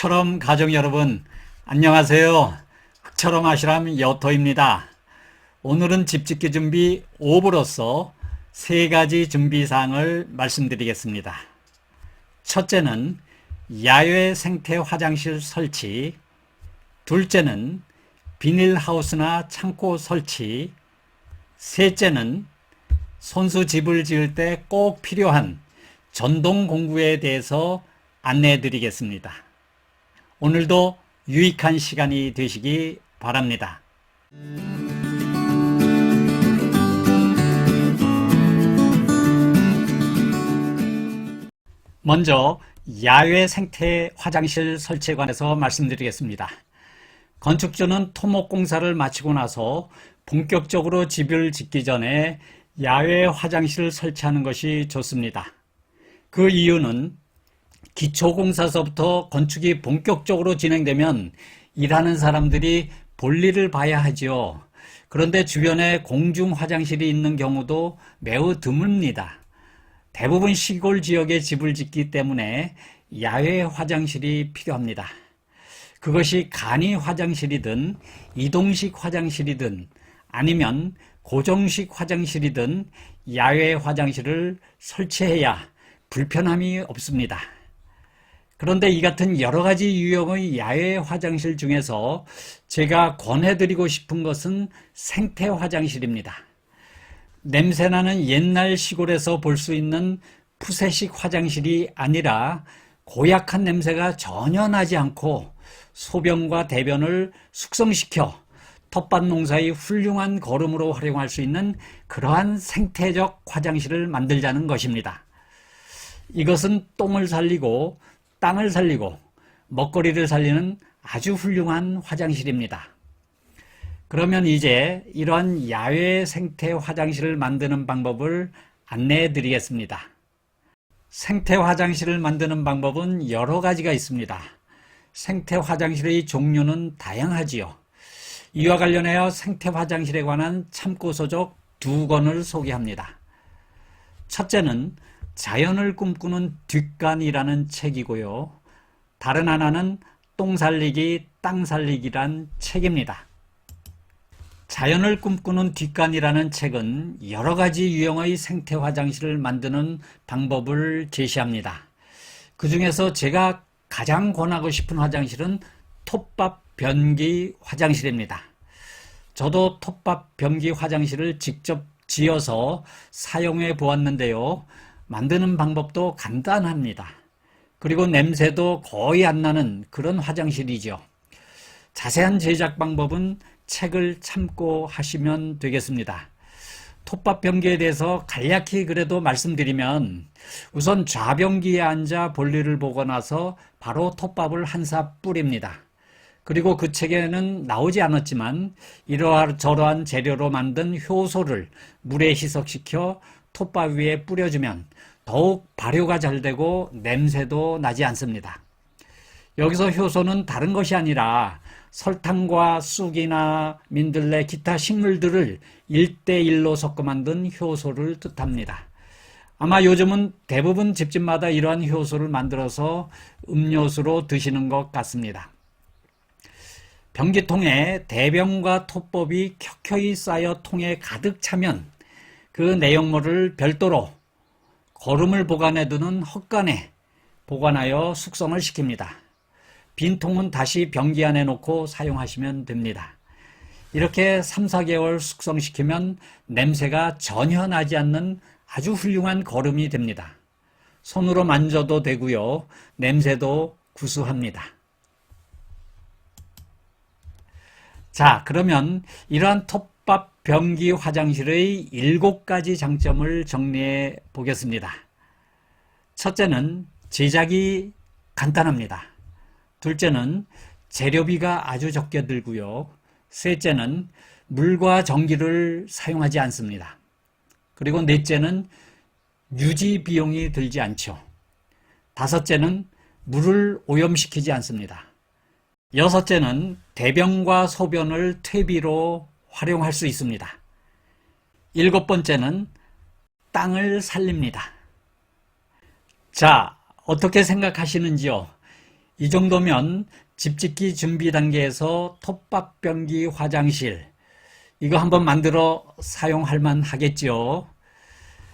흑처럼 가족 여러분, 안녕하세요. 흑처럼 아시람 여토입니다. 오늘은 집짓기 준비 5부로서 세 가지 준비 사항을 말씀드리겠습니다. 첫째는 야외 생태 화장실 설치, 둘째는 비닐하우스나 창고 설치, 셋째는 손수 집을 지을 때 꼭 필요한 전동 공구에 대해서 안내해 드리겠습니다. 오늘도 유익한 시간이 되시기 바랍니다. 먼저 야외 생태 화장실 설치에 관해서 말씀드리겠습니다. 건축주는 토목 공사를 마치고 나서 본격적으로 집을 짓기 전에 야외 화장실을 설치하는 것이 좋습니다. 그 이유는 기초공사서부터 건축이 본격적으로 진행되면 일하는 사람들이 볼일을 봐야 하지요. 그런데 주변에 공중 화장실이 있는 경우도 매우 드뭅니다. 대부분 시골 지역에 집을 짓기 때문에 야외 화장실이 필요합니다. 그것이 간이 화장실이든 이동식 화장실이든 아니면 고정식 화장실이든 야외 화장실을 설치해야 불편함이 없습니다. 그런데 이 같은 여러 가지 유형의 야외 화장실 중에서 제가 권해드리고 싶은 것은 생태 화장실입니다. 냄새나는 옛날 시골에서 볼 수 있는 푸세식 화장실이 아니라 고약한 냄새가 전혀 나지 않고 소변과 대변을 숙성시켜 텃밭 농사의 훌륭한 거름으로 활용할 수 있는 그러한 생태적 화장실을 만들자는 것입니다. 이것은 똥을 살리고 땅을 살리고 먹거리를 살리는 아주 훌륭한 화장실입니다. 그러면 이제 이러한 야외 생태 화장실을 만드는 방법을 안내해 드리겠습니다. 생태 화장실을 만드는 방법은 여러 가지가 있습니다. 생태 화장실의 종류는 다양하지요. 이와 관련하여 생태 화장실에 관한 참고서적 두 권을 소개합니다. 첫째는 자연을 꿈꾸는 뒷간이라는 책이고요. 다른 하나는 똥 살리기, 땅 살리기란 책입니다. 자연을 꿈꾸는 뒷간이라는 책은 여러 가지 유형의 생태 화장실을 만드는 방법을 제시합니다. 그 중에서 제가 가장 권하고 싶은 화장실은 톱밥 변기 화장실입니다. 저도 톱밥 변기 화장실을 직접 지어서 사용해 보았는데요. 만드는 방법도 간단합니다. 그리고 냄새도 거의 안 나는 그런 화장실이죠. 자세한 제작 방법은 책을 참고 하시면 되겠습니다. 톱밥 변기에 대해서 간략히 그래도 말씀드리면 우선 좌변기에 앉아 볼일을 보고 나서 바로 톱밥을 한사 뿌립니다. 그리고 그 책에는 나오지 않았지만 이러저러한 재료로 만든 효소를 물에 희석시켜 톱밥 위에 뿌려주면 더욱 발효가 잘 되고 냄새도 나지 않습니다. 여기서 효소는 다른 것이 아니라 설탕과 쑥이나 민들레, 기타 식물들을 1대1로 섞어 만든 효소를 뜻합니다. 아마 요즘은 대부분 집집마다 이러한 효소를 만들어서 음료수로 드시는 것 같습니다. 변기통에 대병과 톱밥이 켜켜이 쌓여 통에 가득 차면 그 내용물을 별도로 거름을 보관해 두는 헛간에 보관하여 숙성을 시킵니다. 빈 통은 다시 변기 안에 놓고 사용하시면 됩니다. 이렇게 3, 4개월 숙성시키면 냄새가 전혀 나지 않는 아주 훌륭한 거름이 됩니다. 손으로 만져도 되고요. 냄새도 구수합니다. 자, 그러면 이러한 톱밥 변기 화장실의 일곱 가지 장점을 정리해 보겠습니다. 첫째는 제작이 간단합니다. 둘째는 재료비가 아주 적게 들고요. 셋째는 물과 전기를 사용하지 않습니다. 그리고 넷째는 유지 비용이 들지 않죠. 다섯째는 물을 오염시키지 않습니다. 여섯째는 대변과 소변을 퇴비로 활용할 수 있습니다. 일곱 번째는 땅을 살립니다. 자, 어떻게 생각하시는지요? 이 정도면 집 짓기 준비 단계에서 톱밥 변기 화장실 이거 한번 만들어 사용할 만 하겠죠.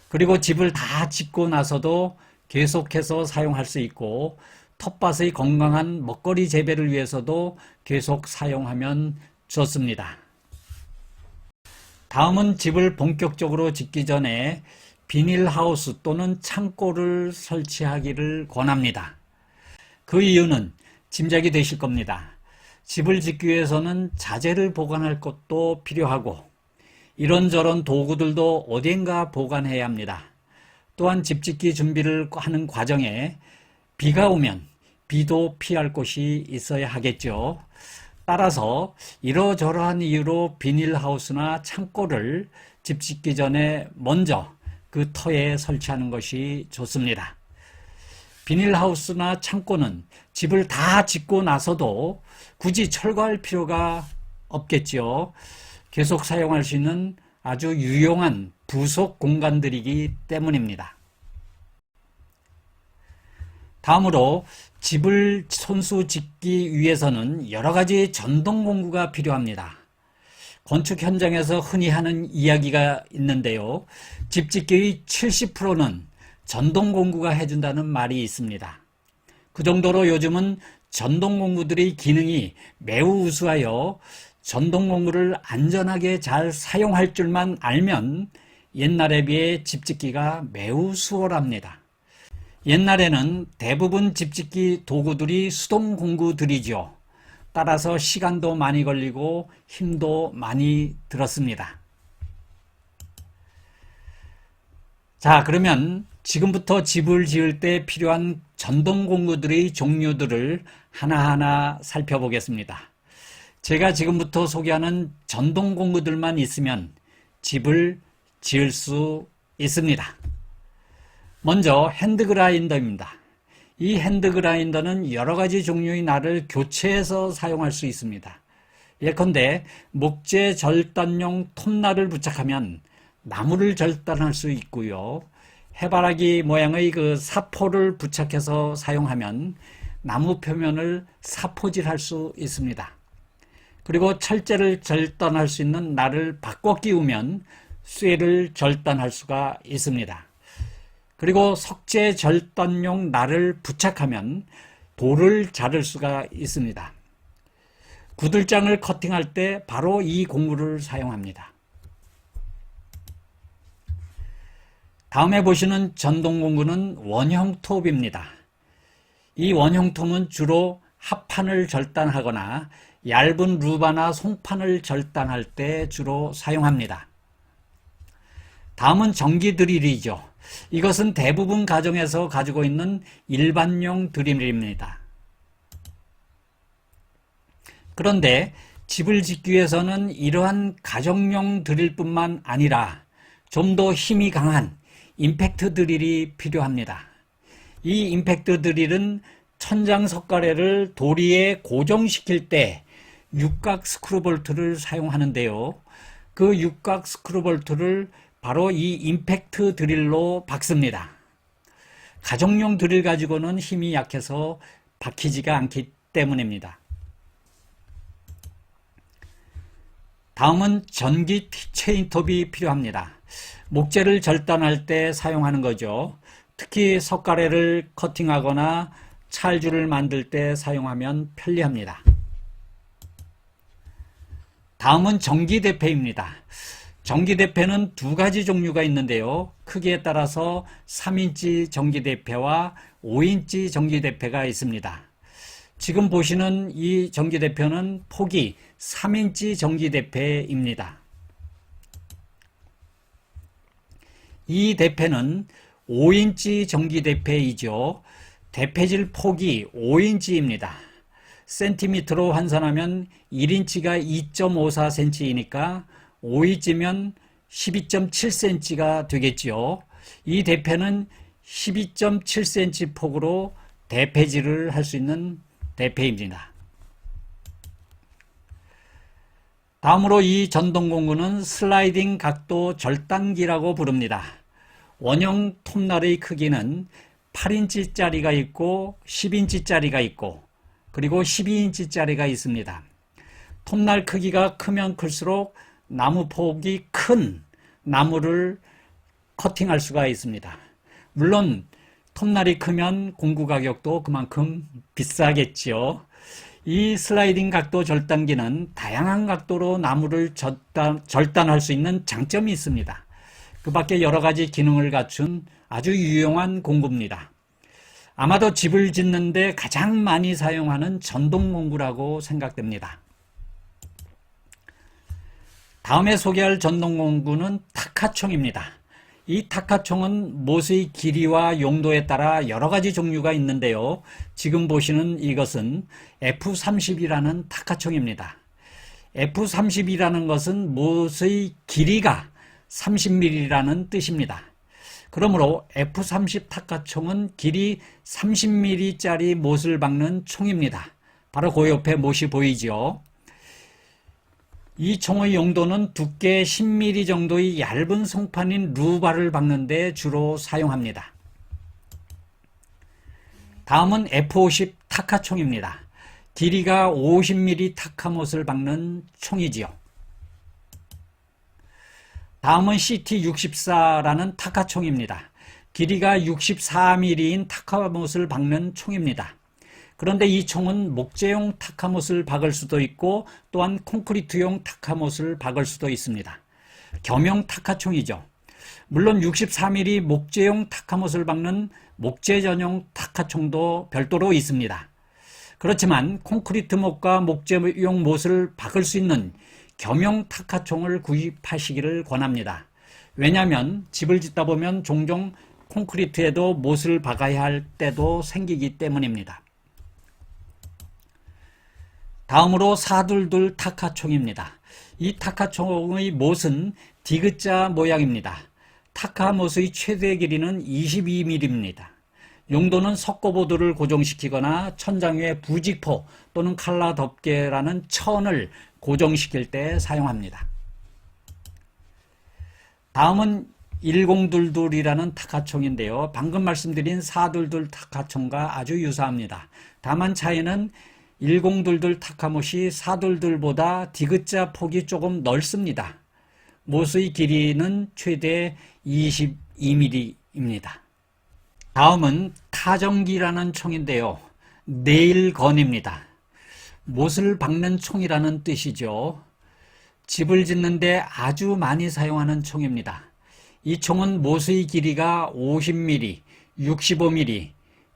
그리고 집을 다 짓고 나서도 계속해서 사용할 수 있고 텃밭의 건강한 먹거리 재배를 위해서도 계속 사용하면 좋습니다. 다음은 집을 본격적으로 짓기 전에 비닐하우스 또는 창고를 설치하기를 권합니다. 그 이유는 짐작이 되실 겁니다. 집을 짓기 위해서는 자재를 보관할 것도 필요하고 이런저런 도구들도 어딘가 보관해야 합니다. 또한 집 짓기 준비를 하는 과정에 비가 오면 비도 피할 곳이 있어야 하겠죠. 따라서 이러저러한 이유로 비닐하우스나 창고를 집 짓기 전에 먼저 그 터에 설치하는 것이 좋습니다. 비닐하우스나 창고는 집을 다 짓고 나서도 굳이 철거할 필요가 없겠지요. 계속 사용할 수 있는 아주 유용한 부속 공간들이기 때문입니다. 다음으로 집을 손수 짓기 위해서는 여러 가지 전동 공구가 필요합니다. 건축 현장에서 흔히 하는 이야기가 있는데요. 집 짓기의 70%는 전동 공구가 해준다는 말이 있습니다. 그 정도로 요즘은 전동 공구들의 기능이 매우 우수하여 전동 공구를 안전하게 잘 사용할 줄만 알면 옛날에 비해 집 짓기가 매우 수월합니다. 옛날에는 대부분 집 짓기 도구들이 수동 공구들이죠. 따라서 시간도 많이 걸리고 힘도 많이 들었습니다. 자, 그러면 지금부터 집을 지을 때 필요한 전동 공구들의 종류들을 하나하나 살펴보겠습니다. 제가 지금부터 소개하는 전동 공구들만 있으면 집을 지을 수 있습니다. 먼저 핸드그라인더입니다. 이 핸드그라인더는 여러 가지 종류의 날을 교체해서 사용할 수 있습니다. 예컨대 목재 절단용 톱날을 부착하면 나무를 절단할 수 있고요. 해바라기 모양의 그 사포를 부착해서 사용하면 나무 표면을 사포질할 수 있습니다. 그리고 철제를 절단할 수 있는 날을 바꿔 끼우면 쇠를 절단할 수가 있습니다. 그리고 석재 절단용 날을 부착하면 돌을 자를 수가 있습니다. 구들장을 커팅할 때 바로 이 공구를 사용합니다. 다음에 보시는 전동 공구는 원형 톱입니다. 이 원형 톱은 주로 합판을 절단하거나 얇은 루바나 송판을 절단할 때 주로 사용합니다. 다음은 전기 드릴이죠. 이것은 대부분 가정에서 가지고 있는 일반용 드릴입니다. 그런데 집을 짓기 위해서는 이러한 가정용 드릴뿐만 아니라 좀 더 힘이 강한 임팩트 드릴이 필요합니다. 이 임팩트 드릴은 천장 석가래를 도리에 고정시킬 때 육각 스크루볼트를 사용하는데요. 그 육각 스크루볼트를 바로 이 임팩트 드릴로 박습니다. 가정용 드릴 가지고는 힘이 약해서 박히지가 않기 때문입니다. 다음은 전기 체인톱이 필요합니다. 목재를 절단할 때 사용하는 거죠. 특히 석가래를 커팅하거나 찰주를 만들 때 사용하면 편리합니다. 다음은 전기대패입니다. 전기대패는 두 가지 종류가 있는데요. 크기에 따라서 3인치 전기대패와 5인치 전기대패가 있습니다. 지금 보시는 이 전기대표는 폭이 3인치 전기대패입니다. 이 대패는 5인치 전기대패이죠. 대패질 폭이 5인치입니다. 센티미터로 환산하면 1인치가 2.54cm이니까 5인치면 12.7cm가 되겠지요. 이 대패는 12.7cm 폭으로 대패질을 할 수 있는 대패입니다. 다음으로 이 전동공구는 슬라이딩 각도 절단기라고 부릅니다. 원형 톱날의 크기는 8인치짜리가 있고 10인치짜리가 있고 그리고 12인치짜리가 있습니다. 톱날 크기가 크면 클수록 나무 폭이 큰 나무를 커팅할 수가 있습니다. 물론 톱날이 크면 공구 가격도 그만큼 비싸겠지요. 이 슬라이딩 각도 절단기는 다양한 각도로 나무를 절단, 절단 할 수 있는 장점이 있습니다. 그 밖에 여러 가지 기능을 갖춘 아주 유용한 공구입니다. 아마도 집을 짓는데 가장 많이 사용하는 전동 공구라고 생각됩니다. 다음에 소개할 전동 공구는 타카총입니다. 이 타카총은 못의 길이와 용도에 따라 여러 가지 종류가 있는데요. 지금 보시는 이것은 F30이라는 타카총입니다. F30이라는 것은 못의 길이가 30mm라는 뜻입니다. 그러므로 F30 타카총은 길이 30mm짜리 못을 박는 총입니다. 바로 그 옆에 못이 보이죠. 이 총의 용도는 두께 10mm 정도의 얇은 송판인 루바를 박는 데 주로 사용합니다. 다음은 F50 타카 총입니다. 길이가 50mm 타카못을 박는 총이지요. 다음은 CT64라는 타카 총입니다. 길이가 64mm인 타카못을 박는 총입니다. 그런데 이 총은 목재용 타카못을 박을 수도 있고 또한 콘크리트용 타카못을 박을 수도 있습니다. 겸용 타카총이죠. 물론 64mm 목재용 타카못을 박는 목재 전용 타카총도 별도로 있습니다. 그렇지만 콘크리트 못과 목재용 못을 박을 수 있는 겸용 타카총을 구입하시기를 권합니다. 왜냐하면 집을 짓다 보면 종종 콘크리트에도 못을 박아야 할 때도 생기기 때문입니다. 다음으로 사둘둘 타카총입니다. 이 타카총의 못은 디귿자 모양입니다. 타카못의 최대 길이는 22mm입니다. 용도는 석고보드를 고정시키거나 천장 위에 부직포 또는 칼라 덮개라는 천을 고정시킬 때 사용합니다. 다음은 1022이라는 타카총인데요. 방금 말씀드린 422 타카총과 아주 유사합니다. 다만 차이는 1022 타카못이 422보다 디귿자 폭이 조금 넓습니다. 못의 길이는 최대 22mm입니다. 다음은 타정기라는 총인데요. 네일건입니다. 못을 박는 총이라는 뜻이죠. 집을 짓는데 아주 많이 사용하는 총입니다. 이 총은 못의 길이가 50mm, 65mm,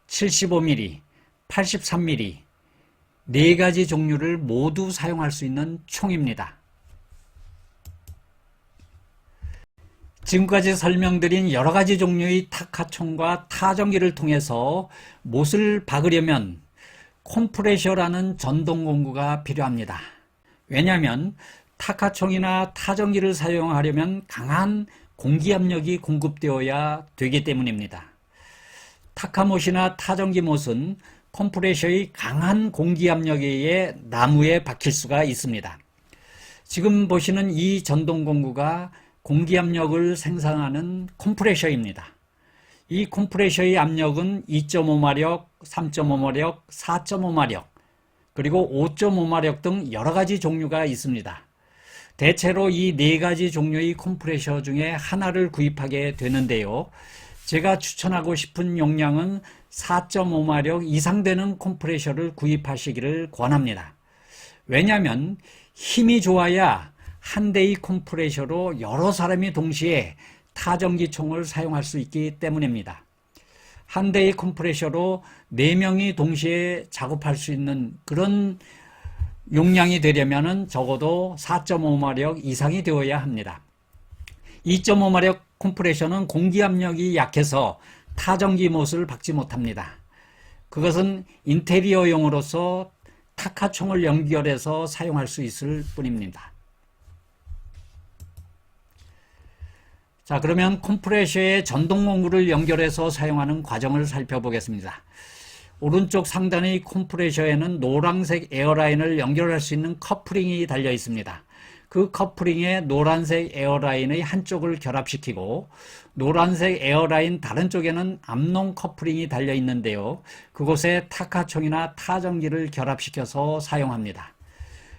75mm, 83mm, 네 가지 종류를 모두 사용할 수 있는 총입니다. 지금까지 설명드린 여러 가지 종류의 타카총과 타전기를 통해서 못을 박으려면 콤프레셔라는 전동 공구가 필요합니다. 왜냐하면 타카총이나 타전기를 사용하려면 강한 공기 압력이 공급되어야 되기 때문입니다. 타카못이나 타전기 못은 컴프레셔의 강한 공기 압력에 의해 나무에 박힐 수가 있습니다. 지금 보시는 이 전동 공구가 공기 압력을 생산하는 컴프레셔입니다. 이 컴프레셔의 압력은 2.5마력, 3.5마력, 4.5마력, 그리고 5.5마력 등 여러 가지 종류가 있습니다. 대체로 이 네 가지 종류의 컴프레셔 중에 하나를 구입하게 되는데요. 제가 추천하고 싶은 용량은 4.5마력 이상 되는 컴프레셔를 구입하시기를 권합니다. 왜냐하면 힘이 좋아야 한 대의 컴프레셔로 여러 사람이 동시에 타전기총을 사용할 수 있기 때문입니다. 한 대의 컴프레셔로 4명이 동시에 작업할 수 있는 그런 용량이 되려면 적어도 4.5마력 이상이 되어야 합니다. 2.5마력 컴프레셔는 공기 압력이 약해서 타전기 못을 박지 못합니다. 그것은 인테리어용으로서 타카총을 연결해서 사용할 수 있을 뿐입니다. 자, 그러면 컴프레셔에 전동 공구를 연결해서 사용하는 과정을 살펴보겠습니다. 오른쪽 상단의 컴프레셔에는 노란색 에어라인을 연결할 수 있는 커플링이 달려 있습니다. 그 커플링에 노란색 에어라인의 한쪽을 결합시키고 노란색 에어라인 다른 쪽에는 암농 커플링이 달려 있는데요. 그곳에 타카총이나 타전기를 결합시켜서 사용합니다.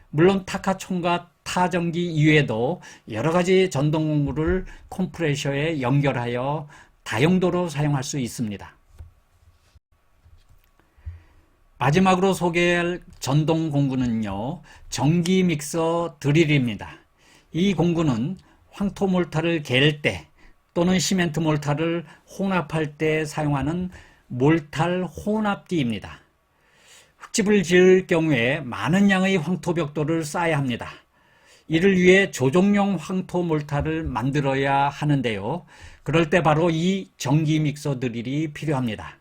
물론 타카총과 타전기 이외에도 여러 가지 전동 공구를 컴프레셔에 연결하여 다용도로 사용할 수 있습니다. 마지막으로 소개할 전동 공구는요, 전기 믹서 드릴입니다. 이 공구는 황토 몰타를 갤 때 또는 시멘트 몰타를 혼합할 때 사용하는 몰탈 혼합기입니다. 흙집을 지을 경우에 많은 양의 황토 벽돌을 쌓아야 합니다. 이를 위해 조종용 황토 몰타를 만들어야 하는데요. 그럴 때 바로 이 전기 믹서 드릴이 필요합니다.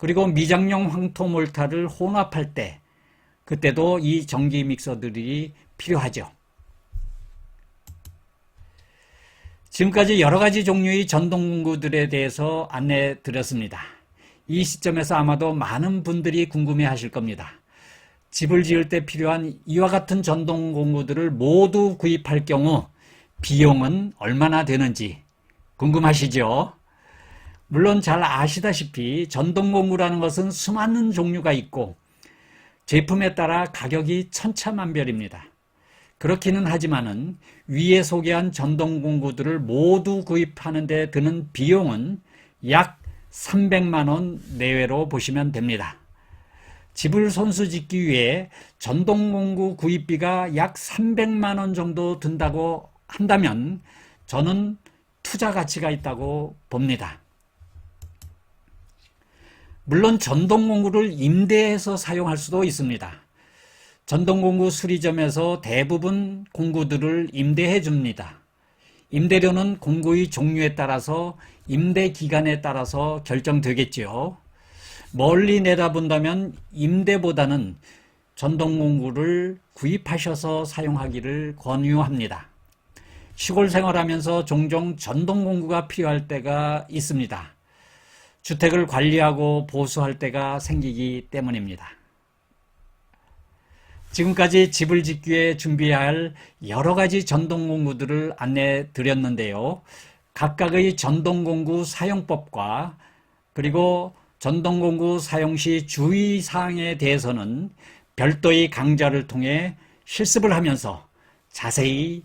그리고 미장용 황토 몰타를 혼합할 때 그때도 이 전기 믹서 드릴이 필요하죠. 지금까지 여러 가지 종류의 전동 공구들에 대해서 안내 드렸습니다. 이 시점에서 아마도 많은 분들이 궁금해 하실 겁니다. 집을 지을 때 필요한 이와 같은 전동 공구들을 모두 구입할 경우 비용은 얼마나 되는지 궁금하시죠? 물론 잘 아시다시피 전동 공구라는 것은 수많은 종류가 있고 제품에 따라 가격이 천차만별입니다. 그렇기는 하지만은 위에 소개한 전동 공구들을 모두 구입하는 데 드는 비용은 약 300만 원 내외로 보시면 됩니다. 집을 손수 짓기 위해 전동 공구 구입비가 약 300만 원 정도 든다고 한다면 저는 투자 가치가 있다고 봅니다. 물론 전동 공구를 임대해서 사용할 수도 있습니다. 전동공구 수리점에서 대부분 공구들을 임대해 줍니다. 임대료는 공구의 종류에 따라서 임대 기간에 따라서 결정되겠지요. 멀리 내다본다면 임대보다는 전동공구를 구입하셔서 사용하기를 권유합니다. 시골 생활하면서 종종 전동공구가 필요할 때가 있습니다. 주택을 관리하고 보수할 때가 생기기 때문입니다. 지금까지 집을 짓기 위해 준비해야 할 여러 가지 전동공구들을 안내 드렸는데요. 각각의 전동공구 사용법과 그리고 전동공구 사용 시 주의사항에 대해서는 별도의 강좌를 통해 실습을 하면서 자세히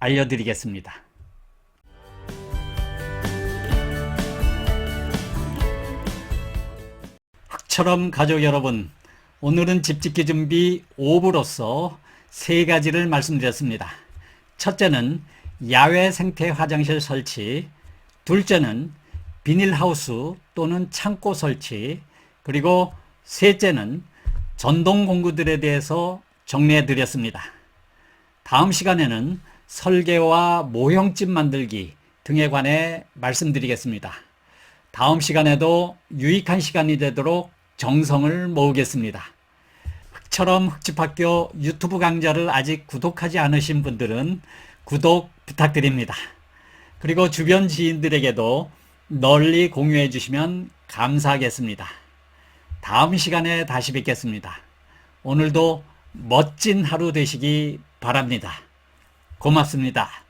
알려드리겠습니다. 흙처럼 가족 여러분, 오늘은 집짓기 준비 5부로서 세 가지를 말씀드렸습니다. 첫째는 야외 생태 화장실 설치, 둘째는 비닐하우스 또는 창고 설치, 그리고 셋째는 전동 공구들에 대해서 정리해 드렸습니다. 다음 시간에는 설계와 모형집 만들기 등에 관해 말씀드리겠습니다. 다음 시간에도 유익한 시간이 되도록 정성을 모으겠습니다. 흙처럼 흙집학교 유튜브 강좌를 아직 구독하지 않으신 분들은 구독 부탁드립니다. 그리고 주변 지인들에게도 널리 공유해 주시면 감사하겠습니다. 다음 시간에 다시 뵙겠습니다. 오늘도 멋진 하루 되시기 바랍니다. 고맙습니다.